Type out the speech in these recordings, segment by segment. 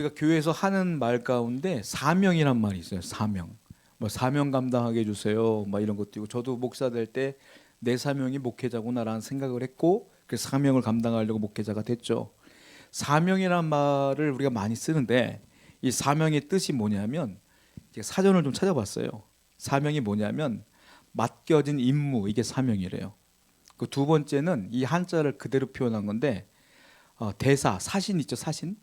우리가 교회에서 하는 말 가운데 사명이란 말이 있어요. 사명. 뭐 사명 감당하게 해 주세요. 막 이런 것도 있고 저도 목사 될 때 내 사명이 목회자구나라는 생각을 했고 그 사명을 감당하려고 목회자가 됐죠. 사명이란 말을 우리가 많이 쓰는데 이 사명의 뜻이 뭐냐면 사전을 좀 찾아봤어요. 사명이 뭐냐면 맡겨진 임무 이게 사명이래요. 그 두 번째는 이 한자를 그대로 표현한 건데 어, 대사 사신 있죠 사신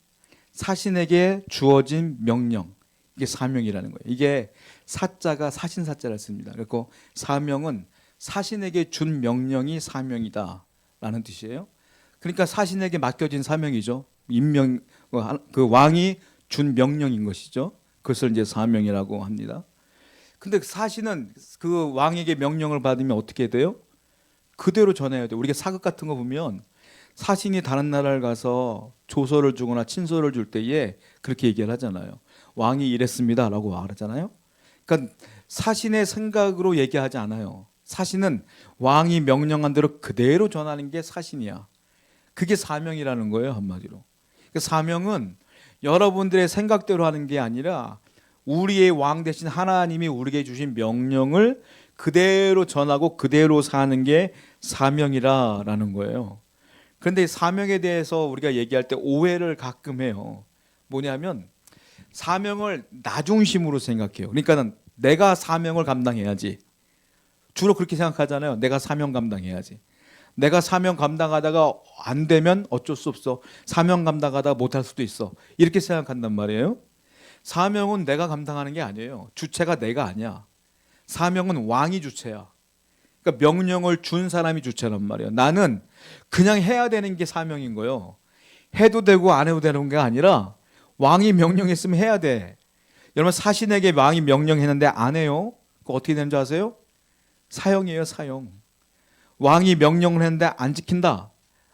사신에게 주어진 명령 이게 사명이라는 거예요. 이게 사자가 사신 사자를 씁니다. 그리고 사명은 사신에게 준 명령이 사명이다라는 뜻이에요. 그러니까 사신에게 맡겨진 사명이죠. 임명 어, 하- 그 왕이 준 명령인 것이죠. 그것을 이제 사명이라고 합니다. 근데 사신은 그 왕에게 명령을 받으면 어떻게 돼요? 그대로 전해야 돼요. 우리가 사극 같은 거 보면 사신이 다른 나라를 가서 조서를 주거나 친서를 줄 때에 그렇게 얘기를 하잖아요. 왕이 이랬습니다라고 말하잖아요. 그러니까 사신의 생각으로 얘기하지 않아요. 사신은 왕이 명령한 대로 그대로 전하는 게 사신이야. 그게 사명이라는 거예요 한마디로. 그 사명은 여러분들의 생각대로 하는 게 아니라 우리의 왕 대신 하나님이 우리에게 주신 명령을 그대로 전하고 그대로 사는 게 사명이라라는 거예요. 그런데 이 사명에 대해서 우리가 얘기할 때 오해를 가끔 해요. 뭐냐면 사명을 나 중심으로 생각해요. 그러니까는 내가 사명을 감당해야지. 주로 그렇게 생각하잖아요. 내가 사명 감당해야지. 내가 사명 감당하다가 안 되면 어쩔 수 없어. 사명 감당하다가 못할 수도 있어. 이렇게 생각한단 말이에요. 사명은 내가 감당하는 게 아니에요. 주체가 내가 아니야. 사명은 왕이 주체야. 그러니까 명령을 준 사람이 주체란 말이에요. 나는 그냥 해야 되는 게 사명인 거예요. 해도 되고 안 해도 되는 게 아니라 왕이 명령했으면 해야 돼. 여러분 사신에게 왕이 명령했는데 안 해요? 그 어떻게 되는 줄 아세요? 사형이에요, 사형. 왕이 명령을 했는데 안 지킨다.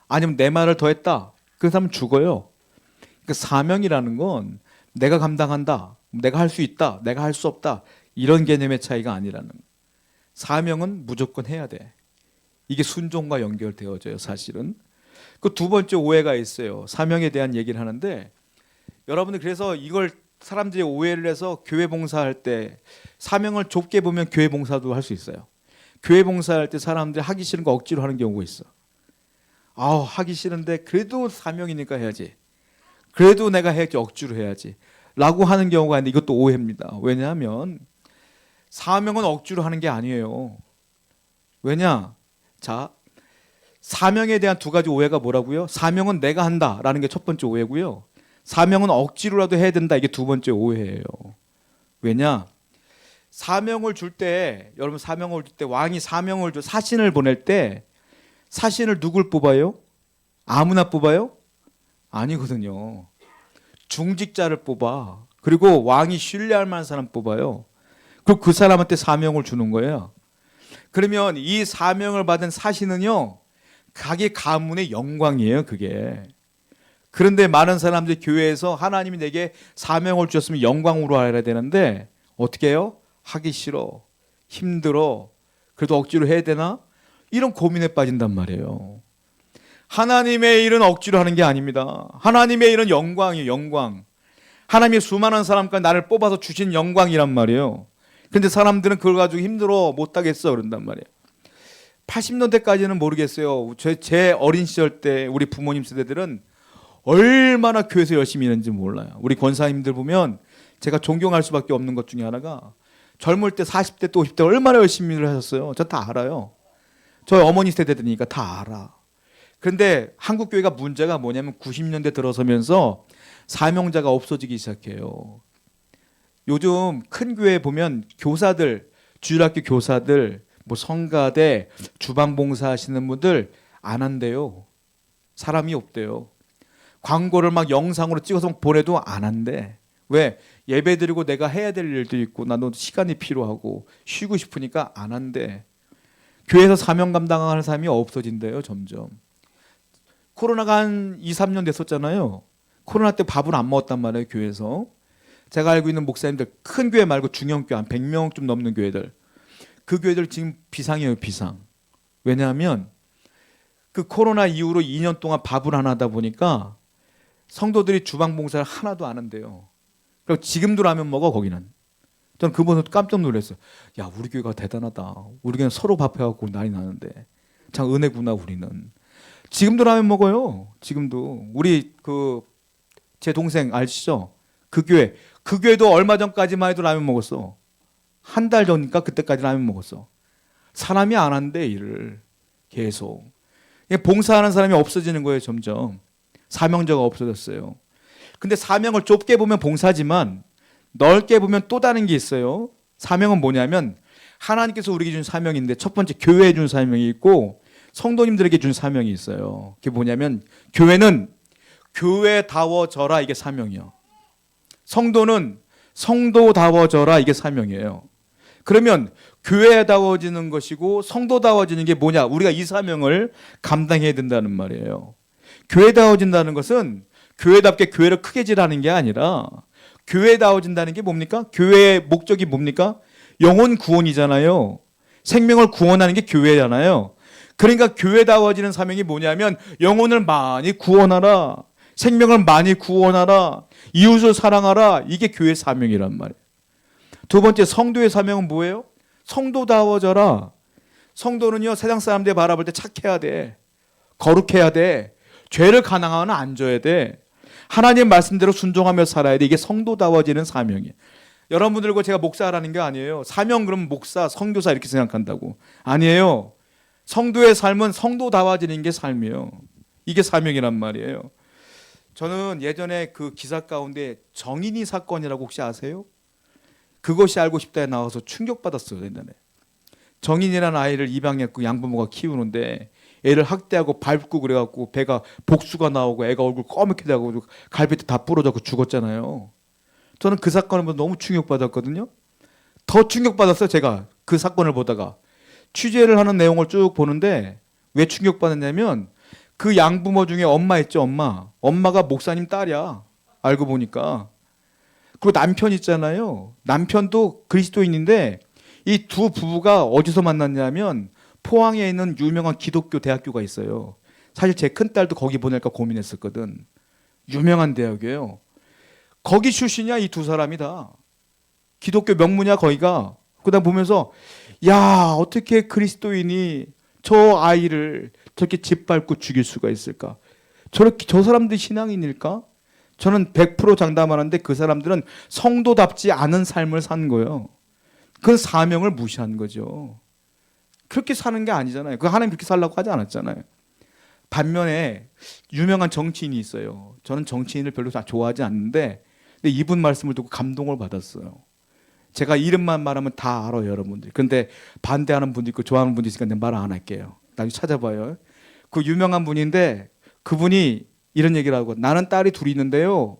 아니면 내 말을 더했다. 그 사람 죽어요. 그 사명이라는 건 내가 감당한다. 내가 할 수 있다. 내가 할 수 없다. 이런 개념의 차이가 아니라는. 사명은 무조건 해야 돼. 이게 순종과 연결되어져요, 사실은. 그 두 번째 오해가 있어요. 사명에 대한 얘기를 하는데 여러분들 그래서 이걸 사람들이 오해를 해서 교회 봉사할 때 사명을 좁게 보면 교회 봉사도 할 수 있어요. 교회 봉사할 때 사람들이 하기 싫은 거 억지로 하는 경우가 있어. 아우 하기 싫은데 그래도 사명이니까 해야지. 그래도 내가 해야지 억지로 해야지. 라고 하는 경우가 있는데 이것도 오해입니다. 왜냐하면 사명은 억지로 하는 게 아니에요. 왜냐? 자, 사명에 대한 두 가지 오해가 뭐라고요? 사명은 내가 한다라는 게 첫 번째 오해고요. 사명은 억지로라도 해야 된다. 이게 두 번째 오해예요. 왜냐? 사명을 줄 때 여러분 사명을 줄 때 왕이 사명을 줘 사신을 보낼 때 사신을 누굴 뽑아요? 아무나 뽑아요? 아니거든요. 중직자를 뽑아. 그리고 왕이 신뢰할 만한 사람 뽑아요. 그리고 그 사람한테 사명을 주는 거예요. 그러면 이 사명을 받은 사신은요, 자기 가문의 영광이에요, 그게. 그런데 많은 사람들이 교회에서 하나님이 내게 사명을 주셨으면 영광으로 알아야 되는데, 어떻게 해요? 하기 싫어. 힘들어. 그래도 억지로 해야 되나? 이런 고민에 빠진단 말이에요. 하나님의 일은 억지로 하는 게 아닙니다. 하나님의 일은 영광이에요, 영광. 하나님의 수많은 사람까지 나를 뽑아서 주신 영광이란 말이에요. 근데 사람들은 그걸 가지고 힘들어 못 하겠어 그런단 말이에요. 80년대까지는 모르겠어요. 제, 제 어린 시절 때 우리 부모님 세대들은 얼마나 교회에서 열심히 일했는지 몰라요. 우리 권사님들 보면 제가 존경할 수밖에 없는 것 중에 하나가 젊을 때 40대 또 50대 얼마나 열심히 일을 하셨어요. 저 다 알아요. 저희 어머니 세대들이니까 다 알아. 그런데 한국 교회가 문제가 뭐냐면 90년대 들어서면서 사명자가 없어지기 시작해요. 요즘 큰 교회 보면 교사들, 주일학교 교사들, 뭐 성가대, 주방 봉사 하시는 분들 안 한대요. 사람이 없대요. 광고를 막 영상으로 찍어서 보내도 안 한대. 왜? 예배 드리고 내가 해야 될 일도 있고 나도 시간이 필요하고 쉬고 싶으니까 안 한대. 교회에서 사명 감당하는 사람이 없어진대요, 점점. 코로나가 한 2, 3년 됐었잖아요. 코로나 때 밥을 안 먹었단 말이에요, 교회에서. 제가 알고 있는 목사님들 큰 교회 말고 중형 교회 한 100명 좀 넘는 교회들. 그 교회들 지금 비상이에요, 비상. 왜냐하면 그 코로나 이후로 2년 동안 밥을 안 하다 보니까 성도들이 주방 봉사를 하나도 안 한대요. 그리고 지금도 라면 먹어 거기는. 저는 그분은 깜짝 놀랐어요. 야 우리 교회가 대단하다. 우리 교회는 서로 밥해갖고 난리 나는데 참 은혜구나 우리는. 지금도 라면 먹어요. 지금도 우리 그 제 동생 아시죠? 그 교회 그 교회도 얼마 전까지만 해도 라면 먹었어. 한 달 전이니까 그때까지 라면 먹었어. 사람이 안 한대 일을 계속. 봉사하는 사람이 없어지는 거예요 점점. 사명자가 없어졌어요. 근데 사명을 좁게 보면 봉사지만 넓게 보면 또 다른 게 있어요. 사명은 뭐냐면 하나님께서 우리에게 준 사명인데 첫 번째 교회에 준 사명이 있고 성도님들에게 준 사명이 있어요. 그게 뭐냐면 교회는 교회다워져라 이게 사명이요. 성도는 성도다워져라 이게 사명이에요. 그러면 교회다워지는 것이고 성도다워지는 게 뭐냐? 우리가 이 사명을 감당해야 된다는 말이에요. 교회다워진다는 것은 교회답게 교회를 크게 지라는 게 아니라 교회다워진다는 게 뭡니까? 교회의 목적이 뭡니까? 영혼 구원이잖아요. 생명을 구원하는 게 교회잖아요. 그러니까 교회다워지는 사명이 뭐냐면 영혼을 많이 구원하라. 생명을 많이 구원하라. 이웃을 사랑하라. 이게 교회 사명이란 말이에요. 두 번째 성도의 사명은 뭐예요? 성도다워져라. 성도는요 세상 사람들 바라볼 때 착해야 돼. 거룩해야 돼. 죄를 가난하면 안 줘야 돼. 하나님 말씀대로 순종하며 살아야 돼. 이게 성도다워지는 사명이에요. 여러분들과 제가 목사라는 게 아니에요. 사명 그러면 목사, 선교사 이렇게 생각한다고. 아니에요. 성도의 삶은 성도다워지는 게 삶이에요. 이게 사명이란 말이에요. 저는 예전에 그 기사 가운데 정인이 사건이라고 혹시 아세요? 그것이 알고 싶다에 나와서 충격받았어요, 옛날에. 정인이라는 아이를 입양했고 양부모가 키우는데 애를 학대하고 밟고 그래갖고 배가 복수가 나오고 애가 얼굴 꺼멓게 되고 갈비뼈 다 부러져고 죽었잖아요. 저는 그 사건을 보고 너무 충격받았거든요. 더 충격받았어요, 제가 그 사건을 보다가 취재를 하는 내용을 쭉 보는데 왜 충격받았냐면 그 양부모 중에 엄마 있죠, 엄마. 엄마가 목사님 딸이야. 알고 보니까. 그리고 남편 있잖아요. 남편도 그리스도인인데 이 두 부부가 어디서 만났냐면 포항에 있는 유명한 기독교 대학교가 있어요. 사실 제 큰 딸도 거기 보낼까 고민했었거든. 유명한 대학이에요. 거기 출신이야 이 두 사람이 다. 기독교 명문이야 거기가. 그다음 보면서 야 어떻게 그리스도인이 저 아이를 저렇게 짓밟고 죽일 수가 있을까? 저렇게 저 사람들이 신앙인일까? 저는 100% 장담하는데 그 사람들은 성도답지 않은 삶을 산 거예요. 그건 사명을 무시한 거죠. 그렇게 사는 게 아니잖아요. 그 하나님 그렇게 살라고 하지 않았잖아요. 반면에 유명한 정치인이 있어요. 저는 정치인을 별로 좋아하지 않는데 근데 이분 말씀을 듣고 감동을 받았어요. 제가 이름만 말하면 다 알아요, 여러분들. 근데 반대하는 분도 있고 좋아하는 분도 있으니까 말안 할게요. 나중에 찾아봐요. 그 유명한 분인데 그분이 이런 얘기를 하고 나는 딸이 둘이 있는데요.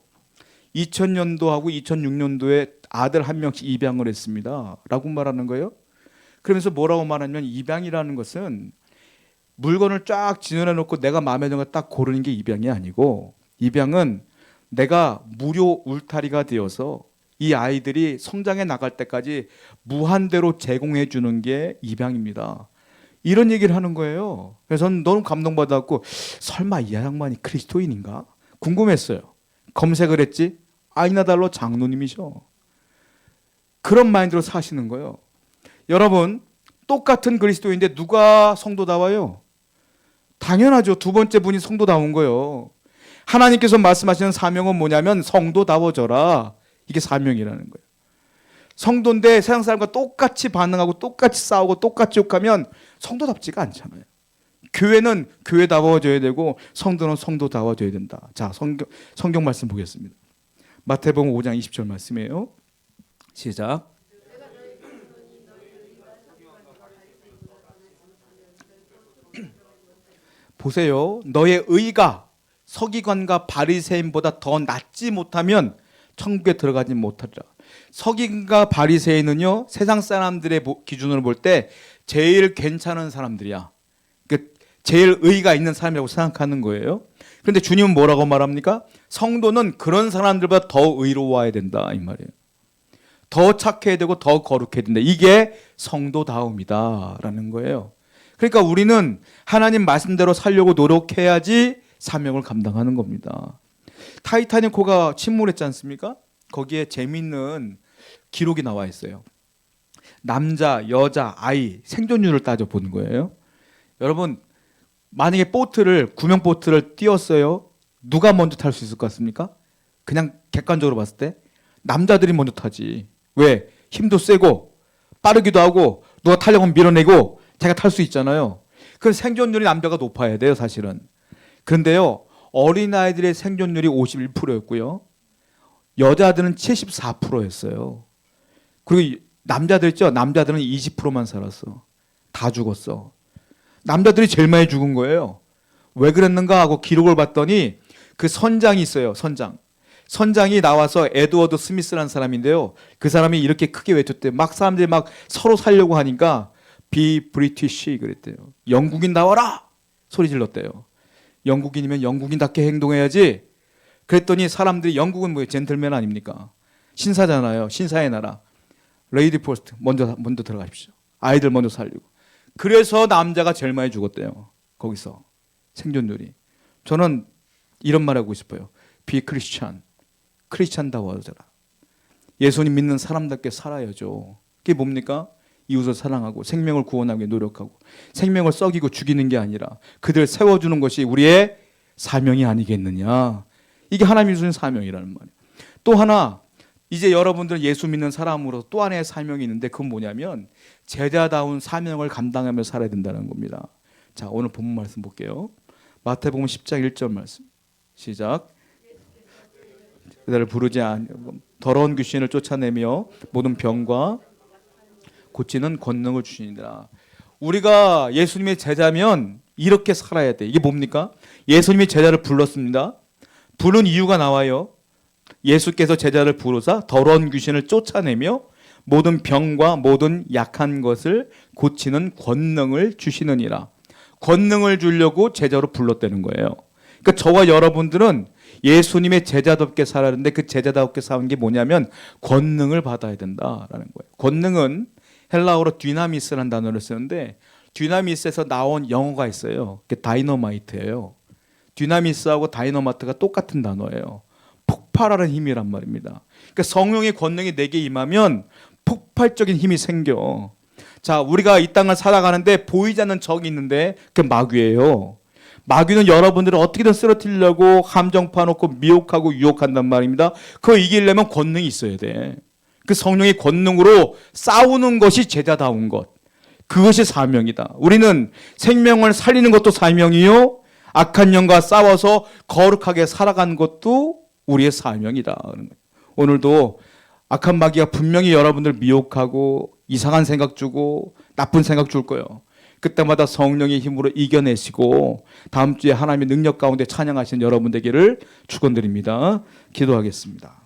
2000년도하고 2006년도에 아들 한 명씩 입양을 했습니다. 라고 말하는 거예요. 그러면서 뭐라고 말하냐면 입양이라는 것은 물건을 쫙 진열해 놓고 내가 마음에 드는 거 딱 고르는 게 입양이 아니고 입양은 내가 무료 울타리가 되어서 이 아이들이 성장해 나갈 때까지 무한대로 제공해 주는 게 입양입니다. 이런 얘기를 하는 거예요. 그래서 너무 감동받았고 설마 이 양반이 그리스도인인가 궁금했어요. 검색을 했지 아이나 달로 장로님이셔. 그런 마인드로 사시는 거예요. 여러분 똑같은 그리스도인데 누가 성도다워요? 당연하죠. 두 번째 분이 성도다운 거예요. 하나님께서 말씀하시는 사명은 뭐냐면 성도다워져라. 이게 사명이라는 거예요. 성도인데 세상 사람과 똑같이 반응하고 똑같이 싸우고 똑같이 욕하면 성도답지가 않잖아요. 교회는 교회다워져야 되고 성도는 성도다워져야 된다. 자, 성경, 성경 말씀 보겠습니다. 마태복음 5장 20절 말씀이에요. 시작. 보세요. 너의 의가 서기관과 바리새인보다 더 낫지 못하면 천국에 들어가지 못하리라. 서기관과 바리새인은요 세상 사람들의 기준으로 볼 때 제일 괜찮은 사람들이야. 그 제일 의가 있는 사람이라고 생각하는 거예요. 그런데 주님은 뭐라고 말합니까? 성도는 그런 사람들보다 더 의로워야 된다 이 말이에요. 더 착해야 되고 더 거룩해야 된다. 이게 성도다움이다라는 거예요. 그러니까 우리는 하나님 말씀대로 살려고 노력해야지 사명을 감당하는 겁니다. 타이타닉 호가 침몰했지 않습니까? 거기에 재미있는 기록이 나와 있어요. 남자, 여자, 아이 생존율을 따져 보는 거예요. 여러분 만약에 보트를 구명 보트를 띄웠어요. 누가 먼저 탈 수 있을 것 같습니까? 그냥 객관적으로 봤을 때 남자들이 먼저 타지. 왜? 힘도 세고 빠르기도 하고 누가 타려면 밀어내고 자기가 탈 수 있잖아요. 그 생존율이 남자가 높아야 돼요, 사실은. 그런데요. 어린아이들의 생존율이 51%였고요. 여자들은 74%였어요. 그리고 이- 남자들 있죠? 남자들은 20%만 살았어. 다 죽었어. 남자들이 제일 많이 죽은 거예요. 왜 그랬는가 하고 기록을 봤더니 그 선장이 있어요. 선장. 선장이 나와서 에드워드 스미스라는 사람인데요. 그 사람이 이렇게 크게 외쳤대. 막 사람들이 막 서로 살려고 하니까 비 브리티시 그랬대요. 영국인 나와라 소리 질렀대요. 영국인이면 영국인답게 행동해야지. 그랬더니 사람들이 영국은 뭐예요? 젠틀맨 아닙니까? 신사잖아요. 신사의 나라. 레이디 포스트 먼저 먼저 들어가십시오. 아이들 먼저 살리고. 그래서 남자가 제일 많이 죽었대요. 거기서 생존율이. 저는 이런 말 하고 싶어요. 비 크리스찬. 크리스찬다워져라. 예수님 믿는 사람답게 살아야죠. 그게 뭡니까? 이웃을 사랑하고 생명을 구원하기 노력하고 생명을 썩이고 죽이는 게 아니라 그들 세워주는 것이 우리의 사명이 아니겠느냐. 이게 하나님이 주신 사명이라는 말이에요. 또 하나 이제 여러분들 예수 믿는 사람으로 또 하나의 사명이 있는데 그건 뭐냐면 제자다운 사명을 감당하며 살아야 된다는 겁니다. 자 오늘 본문 말씀 볼게요. 마태복음 10장 1절 말씀 시작. 그들을 부르지 않 더러운 귀신을 쫓아내며 모든 병과 고치는 권능을 주시니라. 우리가 예수님의 제자면 이렇게 살아야 돼. 이게 뭡니까? 예수님이 제자를 불렀습니다. 부른 이유가 나와요. 예수께서 제자를 부르사 더러운 귀신을 쫓아내며 모든 병과 모든 약한 것을 고치는 권능을 주시느니라. 권능을 주려고 제자로 불렀다는 거예요. 그러니까 저와 여러분들은 예수님의 제자답게 살아야 하는데 그 제자답게 사는 게 뭐냐면 권능을 받아야 된다라는 거예요. 권능은 헬라어로 뒤나미스라는 단어를 쓰는데 뒤나미스에서 나온 영어가 있어요. 그게 다이너마이트예요. 뒤나미스하고 다이너마트가 똑같은 단어예요. 폭발하는 힘이란 말입니다. 그러니까 성령의 권능이 내게 임하면 폭발적인 힘이 생겨. 자, 우리가 이 땅을 살아가는데 보이지 않는 적이 있는데 그 마귀예요. 마귀는 여러분들을 어떻게든 쓰러뜨리려고 함정 파놓고 미혹하고 유혹한단 말입니다. 그거 이기려면 권능이 있어야 돼. 그 성령의 권능으로 싸우는 것이 제자다운 것. 그것이 사명이다. 우리는 생명을 살리는 것도 사명이요. 악한 영과 싸워서 거룩하게 살아가는 것도 우리의 사명이다. 오늘도 악한 마귀가 분명히 여러분들 미혹하고 이상한 생각 주고 나쁜 생각 줄 거예요. 그때마다 성령의 힘으로 이겨내시고 다음 주에 하나님의 능력 가운데 찬양하신 여러분 되기를 축원드립니다. 기도하겠습니다.